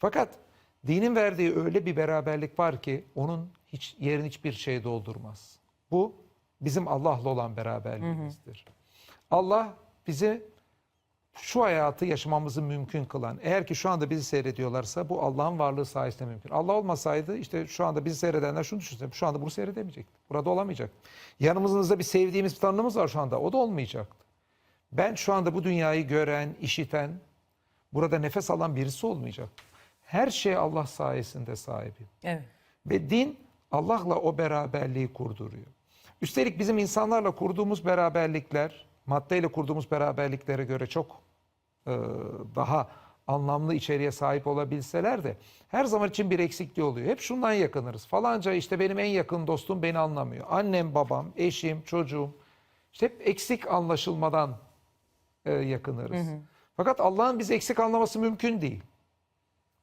Fakat dinin verdiği öyle bir beraberlik var ki onun hiç yerini hiçbir şey doldurmaz. Bu bizim Allah'la olan beraberliğimizdir. Allah bizi şu hayatı yaşamamızı mümkün kılan, eğer ki şu anda bizi seyrediyorlarsa bu Allah'ın varlığı sayesinde mümkün. Allah olmasaydı işte şu anda bizi seyredenler şunu düşünsün, şu anda bunu seyredemeyecekti. Burada olamayacak. Yanımızda bir sevdiğimiz bir tanrımız var şu anda, o da olmayacaktı. Ben şu anda bu dünyayı gören, işiten, burada nefes alan birisi olmayacak. Her şey Allah sayesinde sahibi. Evet. Ve din Allah'la o beraberliği kurduruyor. Üstelik bizim insanlarla kurduğumuz beraberlikler, maddeyle kurduğumuz beraberliklere göre çok e, daha anlamlı içeriğe sahip olabilseler de her zaman için bir eksikliği oluyor. Hep şundan yakınırız. Falanca işte benim en yakın dostum beni anlamıyor. Annem, babam, eşim, çocuğum. İşte hep eksik anlaşılmadan e, yakınırız. Fakat Allah'ın bizi eksik anlaması mümkün değil.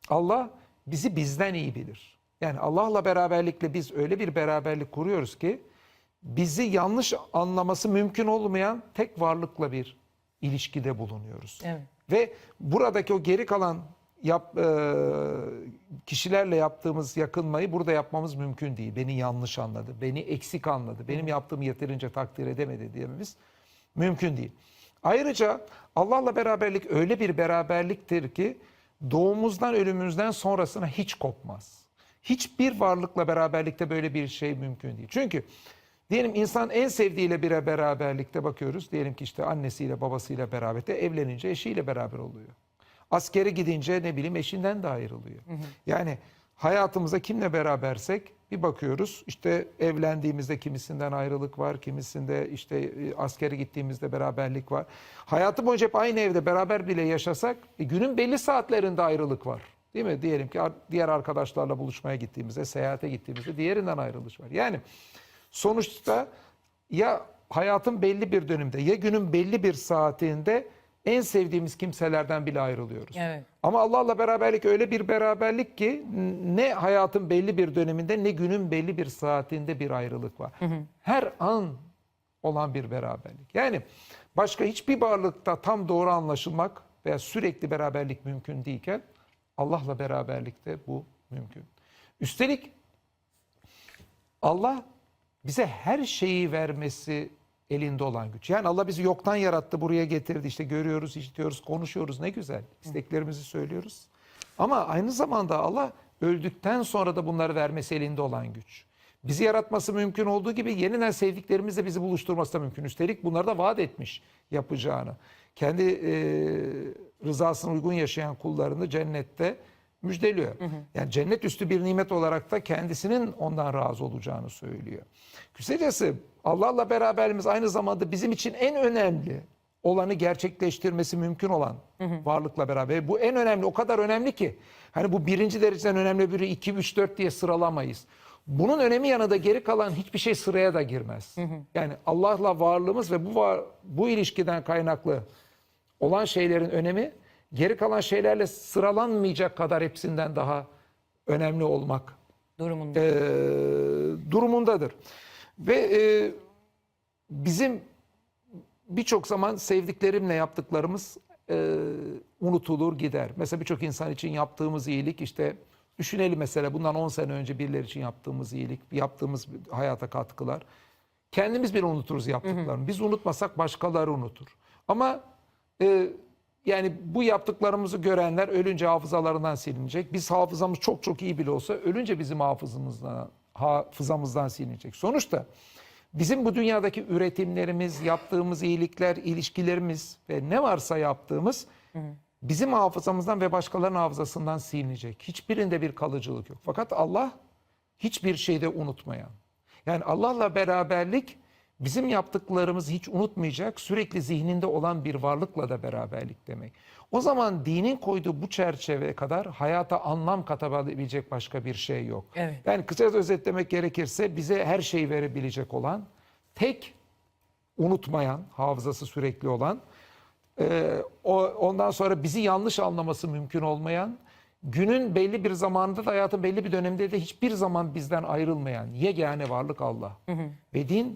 Allah bizi bizden iyi bilir. Yani Allah'la beraberlikle biz öyle bir beraberlik kuruyoruz ki bizi yanlış anlaması mümkün olmayan tek varlıkla bir ilişkide bulunuyoruz. Evet. Ve buradaki o geri kalan yap, e, kişilerle yaptığımız yakınmayı burada yapmamız mümkün değil. Beni yanlış anladı, beni eksik anladı, benim yaptığımı yeterince takdir edemedi diyememiz mümkün değil. Ayrıca Allah'la beraberlik öyle bir beraberliktir ki doğumumuzdan ölümümüzden sonrasına hiç kopmaz. Hiçbir varlıkla beraberlikte böyle bir şey mümkün değil. Çünkü diyelim insan en sevdiğiyle bir beraberlikte bakıyoruz. Diyelim ki işte annesiyle babasıyla beraber de evlenince eşiyle beraber oluyor. Askere gidince ne bileyim eşinden de ayrılıyor. Yani hayatımıza kimle berabersek bir bakıyoruz işte evlendiğimizde kimisinden ayrılık var, kimisinde işte e, askere gittiğimizde beraberlik var. Hayatı boyunca hep aynı evde beraber bile yaşasak e, günün belli saatlerinde ayrılık var. Değil mi? Diyelim ki diğer arkadaşlarla buluşmaya gittiğimizde, seyahate gittiğimizde diğerinden ayrılış var. Yani sonuçta ya hayatın belli bir döneminde ya günün belli bir saatinde en sevdiğimiz kimselerden bile ayrılıyoruz. Evet. Ama Allah'la beraberlik öyle bir beraberlik ki ne hayatın belli bir döneminde ne günün belli bir saatinde bir ayrılık var. Her an olan bir beraberlik. Yani başka hiçbir varlıkta tam doğru anlaşılmak veya sürekli beraberlik mümkün değilken Allah'la beraberlikte bu mümkün. Üstelik Allah bize her şeyi vermesi elinde olan güç. Yani Allah bizi yoktan yarattı, buraya getirdi. İşte görüyoruz, işitiyoruz, konuşuyoruz. Ne güzel. İsteklerimizi söylüyoruz. Ama aynı zamanda Allah öldükten sonra da bunları vermesi elinde olan güç. Bizi yaratması mümkün olduğu gibi yeniden sevdiklerimizle bizi buluşturması da mümkün. Üstelik bunları da vaat etmiş yapacağını. Kendi e, rızasına uygun yaşayan kullarını cennette müjdeliyor. Yani cennet üstü bir nimet olarak da kendisinin ondan razı olacağını söylüyor. Kısacası Allah'la beraberliğimiz aynı zamanda bizim için en önemli olanı gerçekleştirmesi mümkün olan varlıkla beraber. Bu en önemli, o kadar önemli ki. Hani bu birinci dereceden önemli biri 2, 3, 4 diye sıralamayız. Bunun önemi yanında geri kalan hiçbir şey sıraya da girmez. Yani Allah'la varlığımız ve bu var, bu ilişkiden kaynaklı olan şeylerin önemi geri kalan şeylerle sıralanmayacak kadar hepsinden daha önemli olmak Durumunda. e, durumundadır. Ve e, bizim birçok zaman sevdiklerimle yaptıklarımız e, unutulur gider. Mesela birçok insan için yaptığımız iyilik işte düşünelim mesela bundan 10 sene önce birileri için yaptığımız iyilik, yaptığımız hayata katkılar. Kendimiz bile unuturuz yaptıklarını. Biz unutmasak başkaları unutur. Ama e, yani bu yaptıklarımızı görenler ölünce hafızalarından silinecek. Biz hafızamız çok çok iyi bile olsa ölünce bizim hafızamızdan, hafızamızdan silinecek. Sonuçta bizim bu dünyadaki üretimlerimiz, yaptığımız iyilikler, ilişkilerimiz ve ne varsa yaptığımız bizim hafızamızdan ve başkalarının hafızasından silinecek. Hiçbirinde bir kalıcılık yok. Fakat Allah hiçbir şeyde unutmayan. Yani Allah'la beraberlik bizim yaptıklarımızı hiç unutmayacak, sürekli zihninde olan bir varlıkla da beraberlik demek. O zaman dinin koyduğu bu çerçeve kadar hayata anlam katabilecek başka bir şey yok. Evet. Yani kısaca özetlemek gerekirse bize her şeyi verebilecek olan, tek unutmayan, hafızası sürekli olan, e, o, ondan sonra bizi yanlış anlaması mümkün olmayan, günün belli bir zamanında da hayatın belli bir döneminde de hiçbir zaman bizden ayrılmayan yegane varlık Allah. Ve din